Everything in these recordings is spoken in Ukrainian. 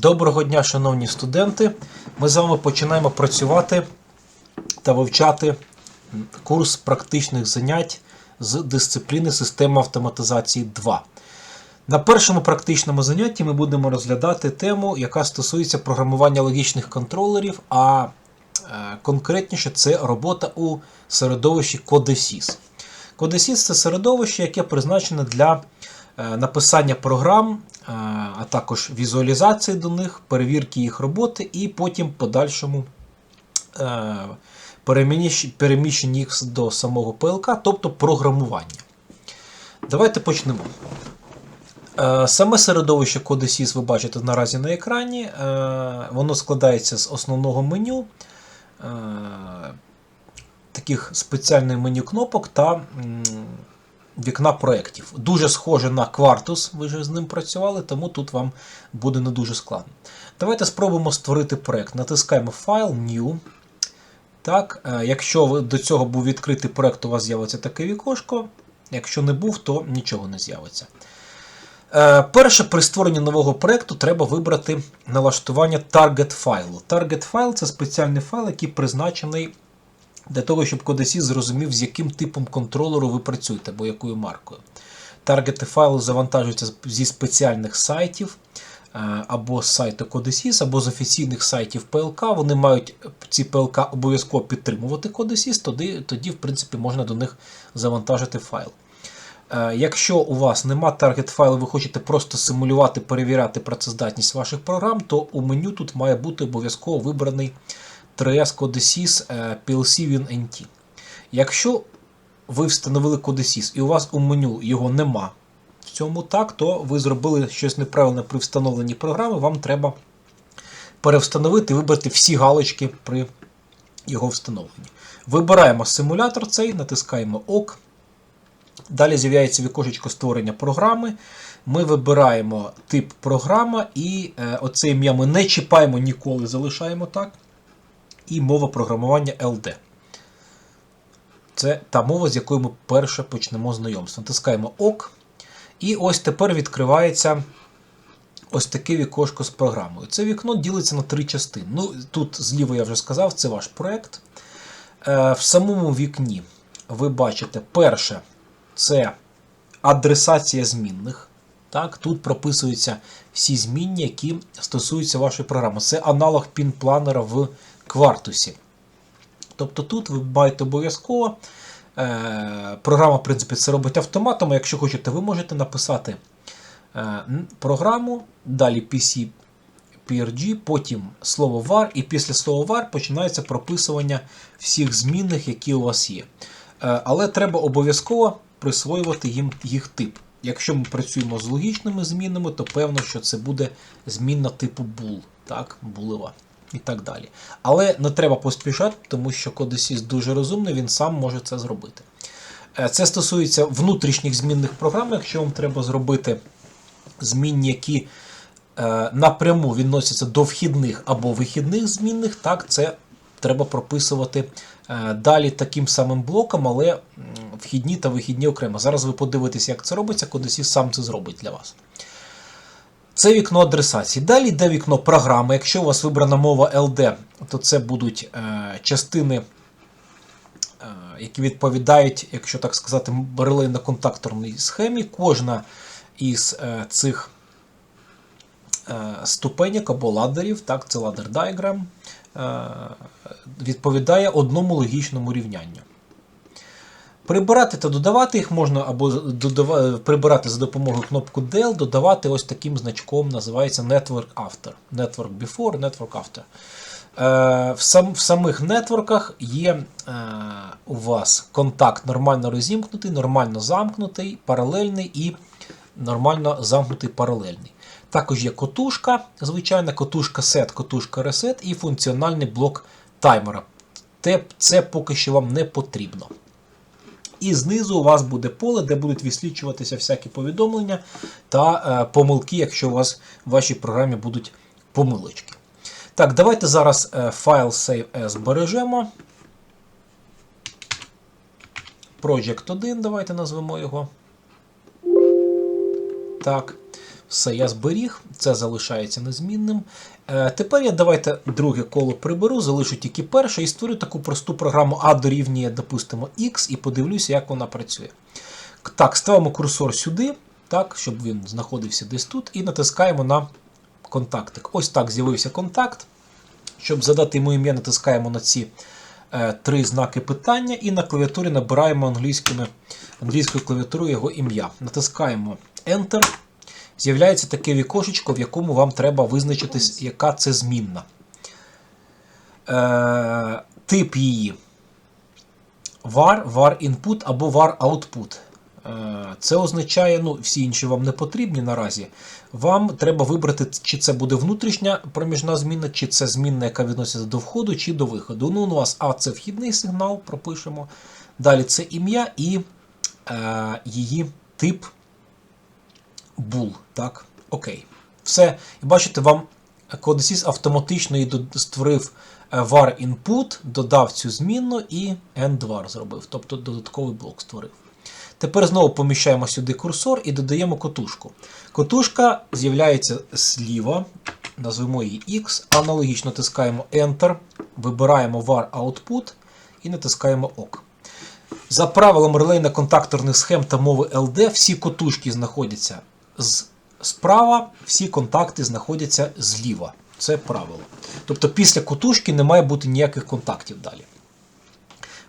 Доброго дня, шановні студенти. Ми з вами починаємо працювати та вивчати курс практичних занять з дисципліни системи автоматизації 2. На першому практичному занятті ми будемо розглядати тему, яка стосується програмування логічних контролерів, а е, конкретніше це робота у середовищі Codesys. Codesys – це середовище, яке призначене для е, написання програм, а також візуалізації до них, перевірки їх роботи і потім подальшому е, переміщ- переміщення їх до самого ПЛК, тобто програмування. Давайте почнемо. Е, Саме середовище Codesys ви бачите наразі на екрані. Е, Воно складається з основного меню, е, таких спеціальних меню кнопок та вікна проєктів. Дуже схоже на Quartus, ви вже з ним працювали, тому тут вам буде не дуже складно. Давайте спробуємо створити проєкт. Натискаємо File, New. Так, е, якщо до цього був відкритий проєкт, у вас з'явиться таке вікошко. Якщо не був, то нічого не з'явиться. Е, Перше, при створенні нового проєкту треба вибрати налаштування target файлу. Target файл це спеціальний файл, який призначений для того, щоб Codesys зрозумів, з яким типом контролеру ви працюєте або якою маркою. Таргети файлу завантажуються зі спеціальних сайтів е, або з сайту Codesys, або з офіційних сайтів ПЛК. Вони мають ці ПЛК обов'язково підтримувати Codesys, тоді, тоді, в принципі, можна до них завантажити файл. Е, Якщо у вас нема таргет файлу, ви хочете просто симулювати, перевіряти працездатність ваших програм, то у меню тут має бути обов'язково вибраний 3S Codesys PLC Win NT. Якщо ви встановили Codesys і у вас у меню його нема в цьому так, то ви зробили щось неправильно при встановленні програми, вам треба перевстановити і вибрати всі галочки при його встановленні. Вибираємо симулятор цей, натискаємо ОК. Далі з'являється вікошечко створення програми. Ми вибираємо тип програма і е, оце ім'я ми не чіпаємо ніколи, залишаємо так. І мова програмування LD. Це та мова, з якою ми перше почнемо знайомство. Натискаємо ОК. І ось тепер відкривається ось таке вікошко з програмою. Це вікно ділиться на три частини. Ну, тут зліва я вже сказав, це ваш проєкт. Е, В самому вікні ви бачите перше це адресація змінних. Так, Тут прописуються всі змінні, які стосуються вашої програми. Це аналог пін-планера в квартусі. Тобто тут ви маєте обов'язково. Е, програма, в принципі, це робить автоматом. Якщо хочете, ви можете написати е, програму, далі PC PRG, потім слово var, і після слова var починається прописування всіх змінних, які у вас є. Е, Але треба обов'язково присвоювати їм їх тип. Якщо ми працюємо з логічними змінами, то певно, що це буде змінна типу bool, так, булева і так далі. Але не треба поспішати, тому що Codesys дуже розумний, він сам може це зробити. Е, Це стосується внутрішніх змінних програм, якщо вам треба зробити змінні, які е, напряму відносяться до вхідних або вихідних змінних, так, це треба прописувати е, далі таким самим блоком, але вхідні та вихідні окремо. Зараз ви подивитесь, як це робиться, Codesys сам це зробить для вас. Це вікно адресації. Далі йде вікно програми. Якщо у вас вибрана мова LD, то це будуть е, частини, е, які відповідають, якщо так сказати, релейно-контакторній схемі. Кожна із е, цих е, ступеньок або ладерів, так, це ладер diagram, е, відповідає одному логічному рівнянню. Прибирати та додавати їх можна або додава- прибирати за допомогою кнопки Del, додавати ось таким значком, називається Network After. Network Before, Network After. Е, в, сам, в самих нетворках є е, у вас контакт нормально розімкнутий, нормально замкнутий, паралельний і нормально замкнутий паралельний. Також є котушка, звичайна котушка set, котушка reset і функціональний блок таймера. Те- Це поки що вам не потрібно. І знизу у вас буде поле, де будуть висвічуватися всякі повідомлення та е, помилки, якщо у вас в вашій програмі будуть помилочки. Так, давайте зараз е, файл save as збережемо. Project 1, давайте назвемо його. Так. Все, я зберіг, це залишається незмінним. Е, тепер я давайте друге коло приберу, залишу тільки перше і створю таку просту програму А дорівнює, допустимо, X, і подивлюся, як вона працює. Так, ставимо курсор сюди, так, щоб він знаходився десь тут, і натискаємо на контактик. Ось так з'явився контакт. Щоб задати йому ім'я, натискаємо на ці е, три знаки питання, і на клавіатурі набираємо англійською клавіатурою його ім'я. Натискаємо Enter. З'являється таке вікошечко, в якому вам треба визначитись, яка це змінна. Е, тип її var, var input або var output. Е, Це означає, ну, всі інші вам не потрібні наразі. Вам треба вибрати, чи це буде внутрішня проміжна змінна, чи це змінна, яка відноситься до входу, чи до виходу. Ну, у вас А це вхідний сигнал, пропишемо. Далі це ім'я і е, її тип bool. Так, окей. Все. І бачите, вам Codesys автоматично створив е, var input, додав цю змінну і end-var зробив, тобто додатковий блок створив. Тепер знову поміщаємо сюди курсор і додаємо котушку. Котушка з'являється зліва, назвемо її X, аналогічно натискаємо Enter, вибираємо var output і натискаємо ОК. За правилом релейно-контакторних схем та мови LD, всі котушки знаходяться справа, всі контакти знаходяться зліва. Це правило. Тобто після котушки не має бути ніяких контактів далі.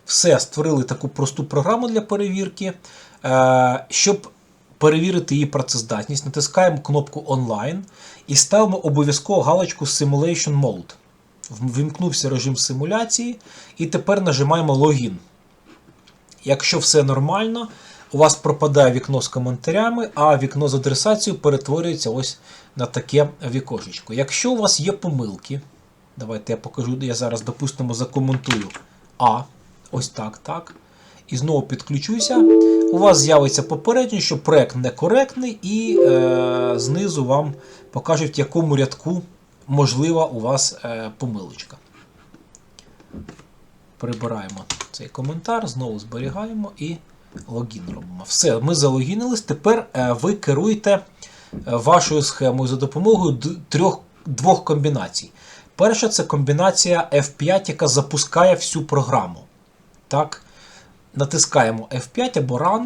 Все, створили таку просту програму для перевірки. Е, Щоб перевірити її працездатність, натискаємо кнопку онлайн і ставимо обов'язково галочку Simulation Mode. Вимкнувся режим симуляції, і тепер нажимаємо логін. Якщо все нормально, у вас пропадає вікно з коментарями, а вікно з адресацією перетворюється ось на таке вікошечко. Якщо у вас є помилки, давайте я покажу, я зараз, допустимо, закоментую А. Ось так, так. І знову підключуся. У вас з'явиться попередньо, що проект некоректний, і е, знизу вам покажуть, в якому рядку можлива у вас е, помилочка. Прибираємо цей коментар, знову зберігаємо і логін робимо. Все, ми залогінились. Тепер е, ви керуєте е, вашою схемою за допомогою трьох, двох комбінацій. Перша це комбінація F5, яка запускає всю програму. Так, натискаємо F5 або Run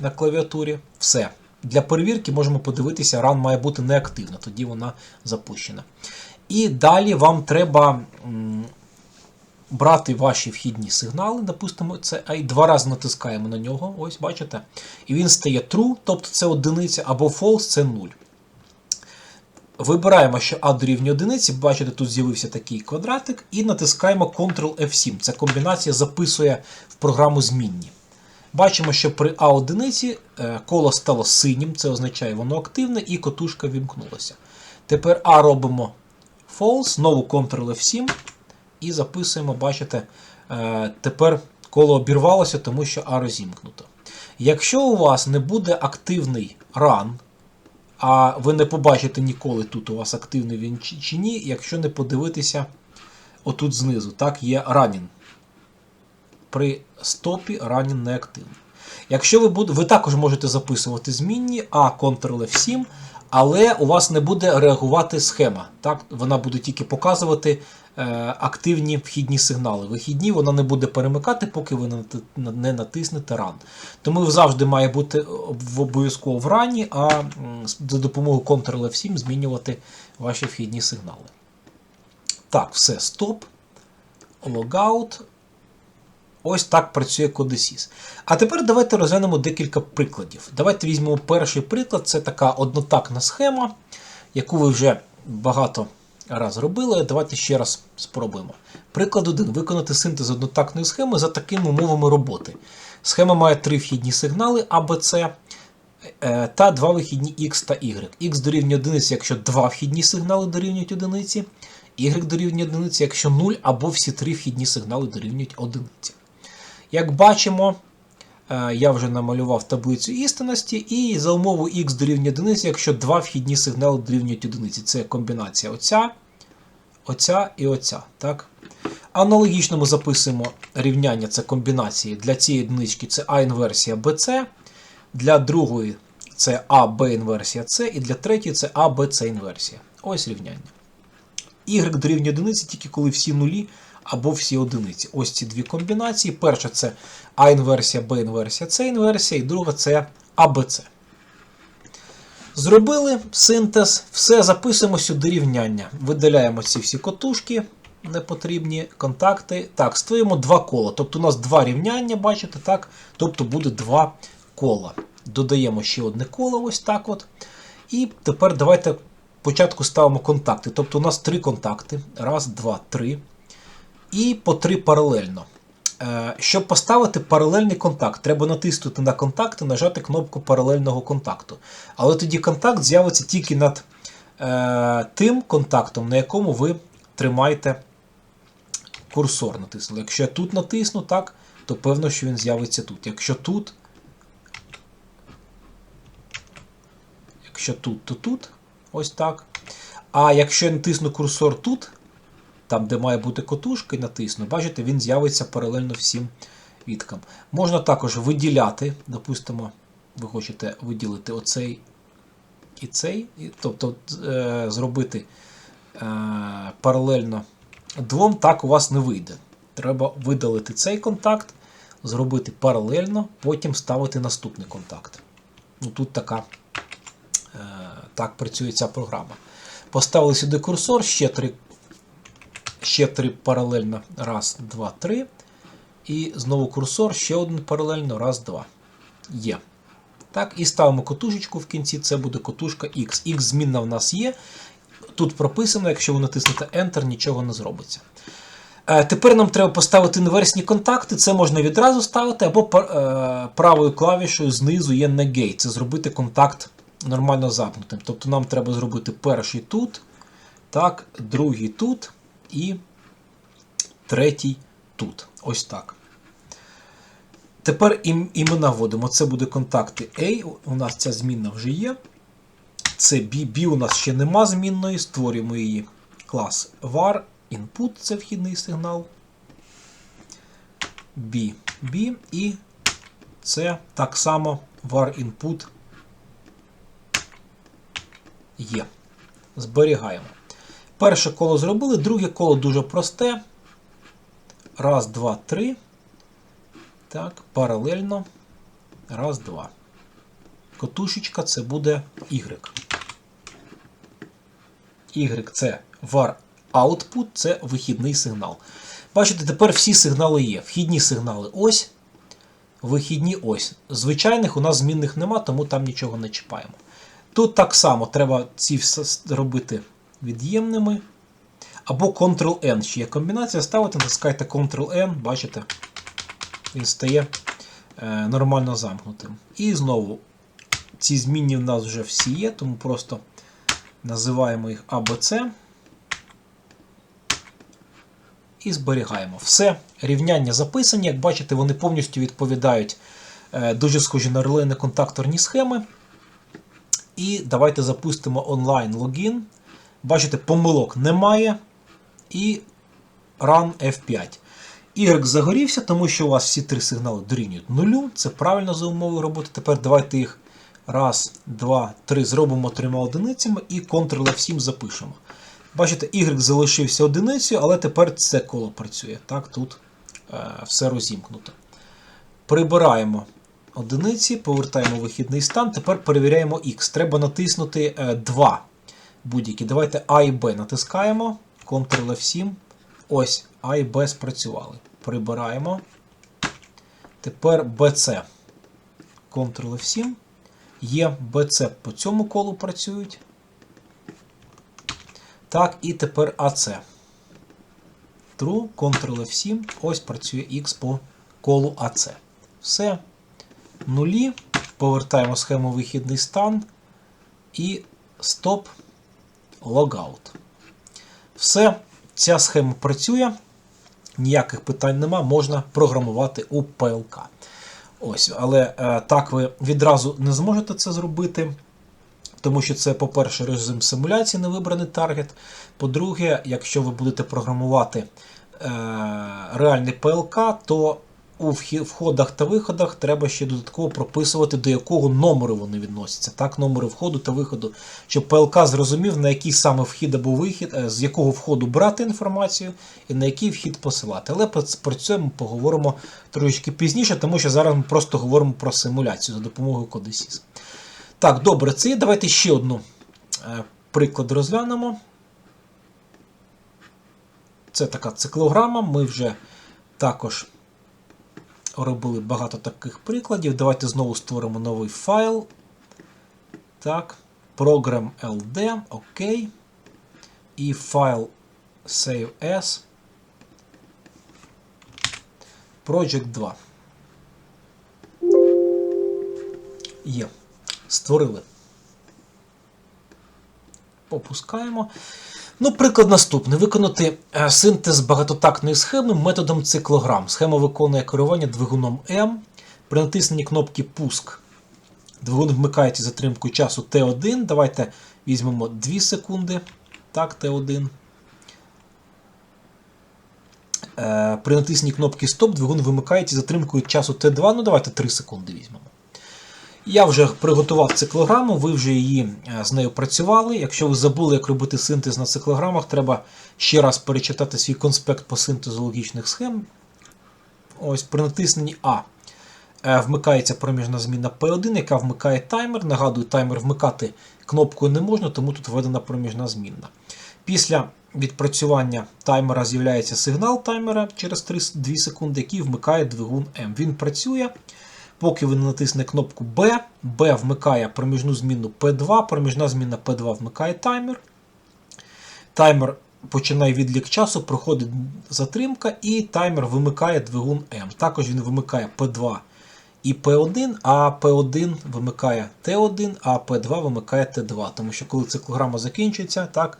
на клавіатурі. Все. Для перевірки можемо подивитися, Run має бути неактивна, тоді вона запущена. І далі вам треба брати ваші вхідні сигнали, допустимо, це а два рази натискаємо на нього, ось бачите. І він стає true, тобто це одиниця, або false це 0. Вибираємо, що А дорівнює одиниці, бачите, тут з'явився такий квадратик, і натискаємо Ctrl F7. Ця комбінація записує в програму змінні. Бачимо, що при А одиниці е, коло стало синім, це означає, воно активне, і котушка вімкнулася. Тепер А робимо false, знову Ctrl F7 і записуємо, бачите, е, тепер коло обірвалося, тому що А розімкнуто. Якщо у вас не буде активний run, а ви не побачите ніколи тут у вас активний він чи ні, якщо не подивитися отут знизу. Так, є running. При стопі running не активний. Якщо ви буде, ви також можете записувати змінні, а Ctrl F7, але у вас не буде реагувати схема. Так? Вона буде тільки показувати активні вхідні сигнали. Вихідні вона не буде перемикати, поки ви не натиснете Run. Тому завжди має бути обов'язково в рані, а за допомогою Ctrl F7 змінювати ваші вхідні сигнали. Так, все, стоп. Логаут. Ось так працює Codesys. А тепер давайте розглянемо декілька прикладів. Давайте візьмемо перший приклад. Це така однотакна схема, яку ви вже багато раз робили. Давайте ще раз спробуємо. Приклад 1. Виконати синтез однотакної схеми за такими умовами роботи. Схема має три вхідні сигнали А, Б, С е, та два вихідні X та Y. X дорівнює одиниці, якщо два вхідні сигнали дорівнюють одиниці. Y дорівнює одиниці, якщо 0 або всі три вхідні сигнали дорівнюють одиниці. Як бачимо, я вже намалював таблицю істинності, і за умовою x дорівнює одиниці, якщо два вхідні сигнали дорівнюють одиниці. Це комбінація оця, оця і оця. Так? Аналогічно ми записуємо рівняння це комбінації. Для цієї одинички це А інверсія BC, для другої це А, Б інверсія С, і для третьої це А, С інверсія. Ось рівняння. Y дорівнює одиниці тільки коли всі нулі або всі одиниці. Ось ці дві комбінації. Перша це А інверсія, Б інверсія, С інверсія, і друга це АБЦ. Зробили синтез, все, записуємо сюди рівняння. Видаляємо ці всі котушки, непотрібні контакти. Так, створюємо два кола. Тобто у нас два рівняння, бачите, так? Тобто буде два кола. Додаємо ще одне коло, ось так от. І тепер давайте спочатку ставимо контакти. Тобто у нас три контакти. Раз, два, три. І по три паралельно. Е, Щоб поставити паралельний контакт, треба натиснути на контакт і нажати кнопку паралельного контакту. Але тоді контакт з'явиться тільки над е, тим контактом, на якому ви тримаєте курсор. Натиснули. Якщо я тут натисну, так, то певно, що він з'явиться тут. Якщо тут, якщо тут, то тут. Ось так. А якщо я натисну курсор тут, там, де має бути котушка, і натисну, бачите, він з'явиться паралельно всім відкам. Можна також виділяти, допустимо, ви хочете виділити оцей і цей, тобто е, зробити е, паралельно двом, так у вас не вийде. Треба видалити цей контакт, зробити паралельно, потім ставити наступний контакт. Ну, Тут така, е, так працює ця програма. Поставили сюди курсор, ще три ще три паралельно. Раз, два, три. І знову курсор, ще один паралельно. Раз, два. Є. Так, І ставимо котушечку в кінці, це буде котушка X. X змінна в нас є. Тут прописано, якщо ви натиснете Enter, нічого не зробиться. Е, Тепер нам треба поставити інверсні контакти. Це можна відразу ставити, або е, правою клавішою знизу є negate. Це зробити контакт нормально замкнутим. Тобто нам треба зробити перший тут, так, другий тут і третій тут. Ось так. Тепер ім, імена вводимо. Це буде контакти A. У нас ця змінна вже є. Це B. B у нас ще нема змінної. Створюємо її клас var. Input це вхідний сигнал. B. B. І це так само var input є. Зберігаємо. Перше коло зробили, друге коло дуже просте. Раз, два, три. Так, паралельно. Раз, два. Котушечка це буде Y. Y це var output, це вихідний сигнал. Бачите, тепер всі сигнали є. Вхідні сигнали ось. Вихідні ось. Звичайних у нас змінних нема, тому там нічого не чіпаємо. Тут так само треба ці робити від'ємними. Або Ctrl-N. Ще є комбінація. Ставите, натискайте Ctrl-N, бачите, він стає е, нормально замкнутим. І знову ці змінні в нас вже всі є, тому просто називаємо їх ABC. І зберігаємо. Все, рівняння записані. Як бачите, вони повністю відповідають е, дуже схожі на релейно контакторні схеми. І давайте запустимо онлайн логін. Бачите, помилок немає. І Run F5. Y загорівся, тому що у вас всі три сигнали дорівнюють нулю. Це правильно за умовою роботи. Тепер давайте їх раз, два, три зробимо трьома одиницями і Ctrl-F7 запишемо. Бачите, Y залишився одиницею, але тепер це коло працює. Так, Тут е, все розімкнуто. Прибираємо одиниці, повертаємо вихідний стан. Тепер перевіряємо X. Треба натиснути е, 2 будь-які. Давайте А і Б натискаємо. Ctrl-F7. Ось А і Б спрацювали. Прибираємо. Тепер BC. Ctrl-F7. Є BC по цьому колу працюють. Так, і тепер AC. True, Ctrl-F7. Ось працює X по колу AC. Все. Нулі. Повертаємо схему вихідний стан. І стоп. Логаут. Все, ця схема працює. Ніяких питань нема, можна програмувати у PLK. Ось, Але е, так ви відразу не зможете це зробити. Тому що це, по-перше, режим симуляції, не вибраний таргет. По-друге, якщо ви будете програмувати е, реальний PLK, то у входах та виходах треба ще додатково прописувати, до якого номеру вони відносяться. Так, номери входу та виходу, щоб ПЛК зрозумів, на який саме вхід або вихід, е, з якого входу брати інформацію і на який вхід посилати. Але про це- ми поговоримо трошечки пізніше, тому що зараз ми просто говоримо про симуляцію за допомогою Codesys. Так, добре, це є. Давайте ще одну е, приклад розглянемо. Це така циклограма. Ми вже також робили багато таких прикладів. Давайте знову створимо новий файл. Так, program LD, OK. І файл save as. Project 2. Є. Створили. Попускаємо. Ну, приклад наступний. Виконати е, синтез багатотактної схеми методом циклограм. Схема виконує керування двигуном М. При натисненні кнопки Пуск двигун вмикається затримкою часу Т1. Давайте візьмемо 2 секунди. Так, Т1. Е, При натисненні кнопки Стоп двигун вимикається затримкою часу Т2. Ну, давайте 3 секунди візьмемо. Я вже приготував циклограму, ви вже її е, з нею працювали. Якщо ви забули, як робити синтез на циклограмах, треба ще раз перечитати свій конспект по синтезу логічних схем. Ось при натисненні А е, вмикається проміжна зміна P1, яка вмикає таймер. Нагадую, таймер вмикати кнопкою не можна, тому тут введена проміжна змінна. Після відпрацювання таймера з'являється сигнал таймера через 3, 2 секунди, який вмикає двигун М. Він працює. Поки ви не натисне кнопку B, B вмикає проміжну зміну P2, проміжна зміна P2 вмикає таймер. Таймер починає відлік часу, проходить затримка, і таймер вимикає двигун М. Також він вимикає P2 і P1, а P1 вимикає T1, а P2 вимикає T2. Тому що коли циклограма закінчується, так,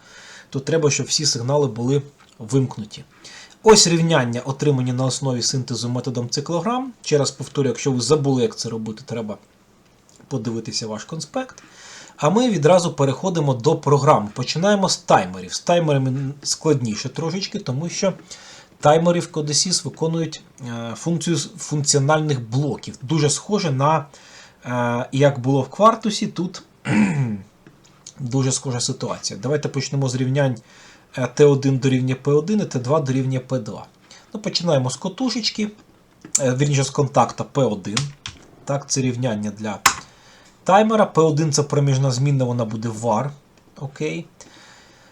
то треба, щоб всі сигнали були вимкнуті. Ось рівняння, отримані на основі синтезу методом циклограм. Ще раз повторю, якщо ви забули, як це робити, треба подивитися ваш конспект. А ми відразу переходимо до програм. Починаємо з таймерів. З таймерами складніше трошечки, тому що таймери в Codesys виконують е, функцію функціональних блоків. Дуже схоже на, е, як було в квартусі, тут дуже схожа ситуація. Давайте почнемо з рівнянь Т1 дорівнює P1 і Т2 дорівнює P2. Ну, Починаємо з котушечки, е, вірніше з контакта P1. Так, Це рівняння для таймера. P1 це проміжна змінна, вона буде var. Окей.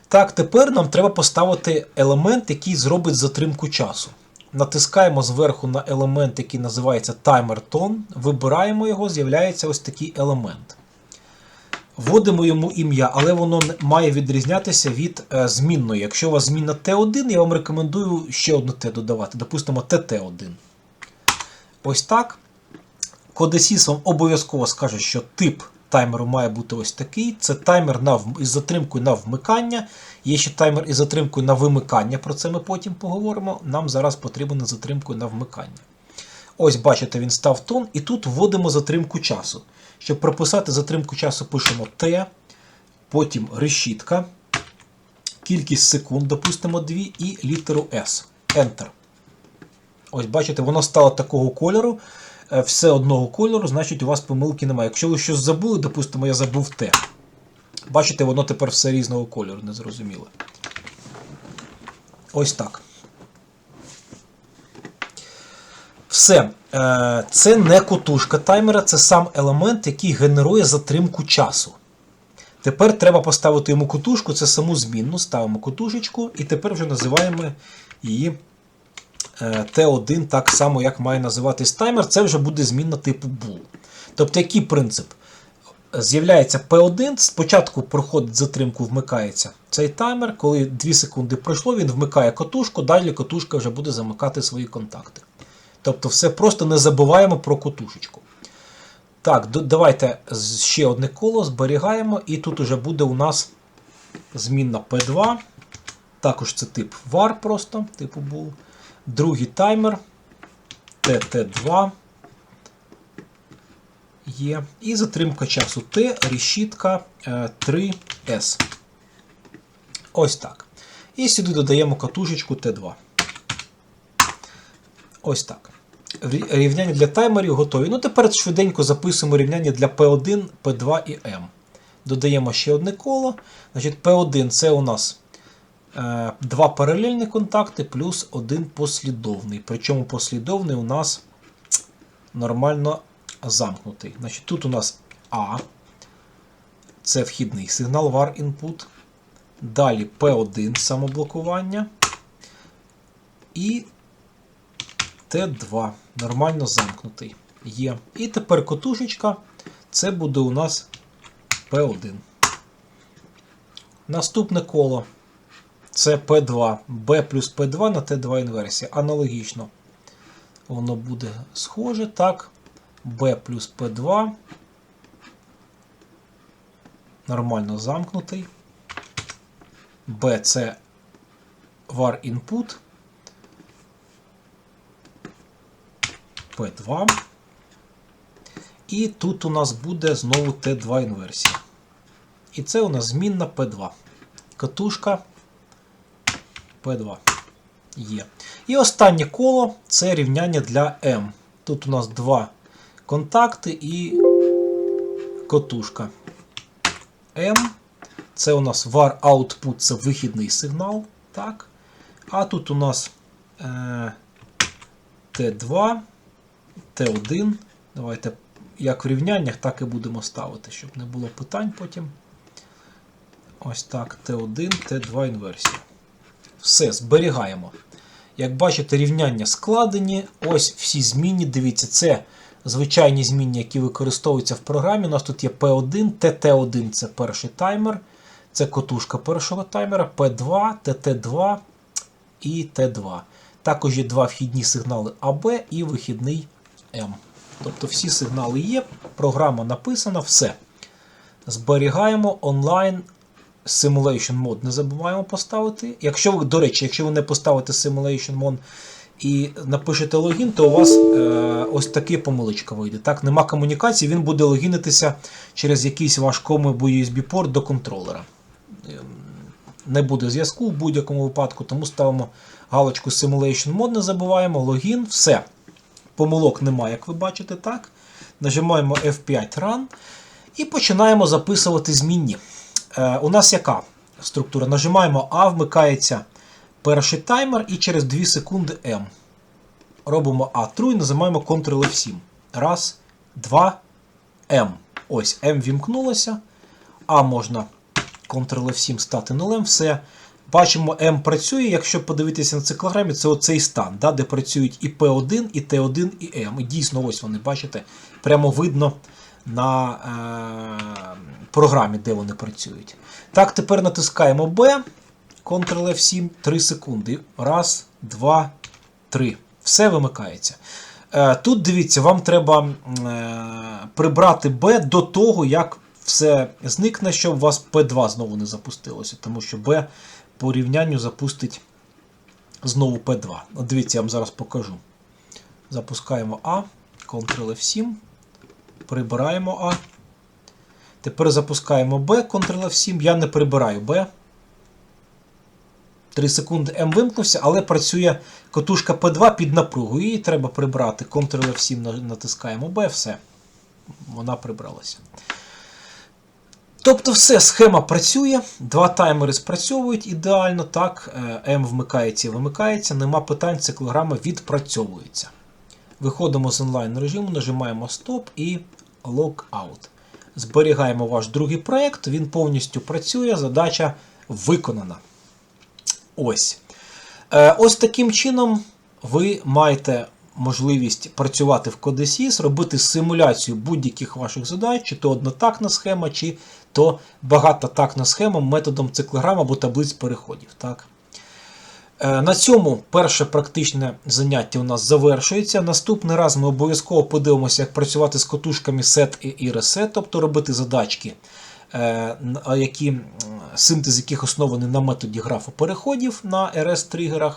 Так, тепер нам треба поставити елемент, який зробить затримку часу. Натискаємо зверху на елемент, який називається Timer Tone, вибираємо його, з'являється ось такий елемент. Вводимо йому ім'я, але воно має відрізнятися від е, змінної. Якщо у вас змінна Т1, я вам рекомендую ще одну Т додавати, допустимо, ТТ1. Ось так. Codesys вам обов'язково скаже, що тип таймеру має бути ось такий. Це таймер на, із затримкою на вмикання. Є ще таймер із затримкою на вимикання, про це ми потім поговоримо. Нам зараз потрібен із затримкою на вмикання. Ось, бачите, він став тон, і тут вводимо затримку часу. Щоб прописати затримку часу, пишемо T, потім решітка, кількість секунд, допустимо 2, і літеру S. Enter. Ось, бачите, воно стало такого кольору. е, Все одного кольору, значить у вас помилки немає. Якщо ви щось забули, допустимо, я забув Т. Бачите, воно тепер все різного кольору, незрозуміле. Ось так. Все. Е, Це не котушка таймера, це сам елемент, який генерує затримку часу. Тепер треба поставити йому котушку, це саму змінну. Ставимо котушечку, і тепер вже називаємо її е, T1, так само, як має називатись таймер. Це вже буде змінна типу bool. Тобто, який принцип? З'являється P1, спочатку проходить затримку, вмикається цей таймер. Коли 2 секунди пройшло, він вмикає котушку, далі котушка вже буде замикати свої контакти. Тобто, все просто не забуваємо про котушечку. Так, давайте ще одне коло зберігаємо, і тут уже буде у нас змінна P2. Також це тип var просто, типу bool. Другий таймер TT2 є. І затримка часу T, решітка е, 3S. Ось так. І сюди додаємо катушечку Т2. Ось так. рівняння для таймерів готові. Ну, тепер швиденько записуємо рівняння для P1, P2 і M. Додаємо ще одне коло. Значить, P1 це у нас е, два паралельні контакти плюс один послідовний. Причому послідовний у нас нормально замкнутий. Значить, тут у нас А. Це вхідний сигнал var input. Далі P1 самоблокування. І Т2. Нормально замкнутий. Є. І тепер котушечка. Це буде у нас P1. Наступне коло. Це P2. B плюс P2 на T2 інверсія. Аналогічно. Воно буде схоже. Так. B плюс P2. Нормально замкнутий. B це var input. P2. І тут у нас буде знову T2 інверсія. І це у нас змінна P2. Катушка P2 є. І останнє коло це рівняння для M. Тут у нас два контакти і котушка. M. Це у нас var output, це вихідний сигнал. Так. А тут у нас е, T2, T1. Давайте як в рівняннях, так і будемо ставити, щоб не було питань потім. Ось так, Т1, Т2 інверсія. Все, зберігаємо. Як бачите, рівняння складені. Ось всі змінні. Дивіться, це звичайні змінні, які використовуються в програмі. У нас тут є P1, TT1 це перший таймер. Це котушка першого таймера, P2, TT2 і T2. Також є два вхідні сигнали AB і вихідний M. Тобто всі сигнали є, програма написана, все. Зберігаємо онлайн Simulation Mode. Не забуваємо поставити. Якщо ви, до речі, якщо ви не поставите Simulation Mode і напишете логін, то у вас е, ось таке помилочка вийде. Так, нема комунікації, він буде логінитися через якийсь ваш COM або USB-порт до контролера. Ем, Не буде зв'язку в будь-якому випадку, тому ставимо галочку Simulation Mode, не забуваємо, логін, все. Помилок немає, як ви бачите, так. Нажимаємо F5 Run і починаємо записувати змінні. Е, у нас яка структура? Нажимаємо А, вмикається перший таймер і через 2 секунди M. Робимо А true і нажимаємо Ctrl F7. Раз, два, М. Ось М вімкнулося. А можна Ctrl F7 стати нулем. Все. Бачимо, М працює. Якщо подивитися на циклограмі, це оцей стан, да, де працюють і P1, і T1, і М. І дійсно, ось вони, бачите, прямо видно на е, програмі, де вони працюють. Так, тепер натискаємо B, Ctrl F7, 3 секунди. Раз, два, три. Все вимикається. Е, Тут дивіться, вам треба е, прибрати B до того, як все зникне, щоб у вас P2 знову не запустилося, тому що B по рівнянню запустить знову P2. От дивіться, я вам зараз покажу. Запускаємо А, Ctrl F7, прибираємо А. Тепер запускаємо B, Ctrl F7. Я не прибираю B. 3 секунди М вимкнувся, але працює котушка P2 під напругою. Її треба прибрати. Ctrl F7 натискаємо B, все. Вона прибралася. Тобто, все, схема працює, два таймери спрацьовують ідеально, так, е, М вмикається і вимикається, нема питань, циклограма відпрацьовується. Виходимо з онлайн режиму, нажимаємо Стоп і Logout. Зберігаємо ваш другий проєкт, він повністю працює, задача виконана. Ось. Е, Ось таким чином ви маєте можливість працювати в CodeSys, робити симуляцію будь-яких ваших задач, чи то однотакна схема, чи то багатотакна схема методом циклограм або таблиць переходів. Так? Е, На цьому перше практичне заняття у нас завершується. Наступний раз ми обов'язково подивимося, як працювати з котушками set і reset, тобто робити задачки, е, які, синтез яких оснований на методі графу переходів на RS-тригерах.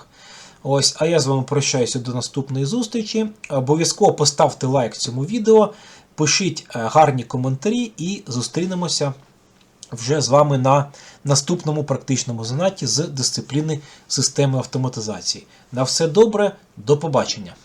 Ось, а я з вами прощаюся до наступної зустрічі. Обов'язково поставте лайк цьому відео, пишіть е, гарні коментарі і зустрінемося вже з вами на наступному практичному занятті з дисципліни системи автоматизації. На все добре, до побачення!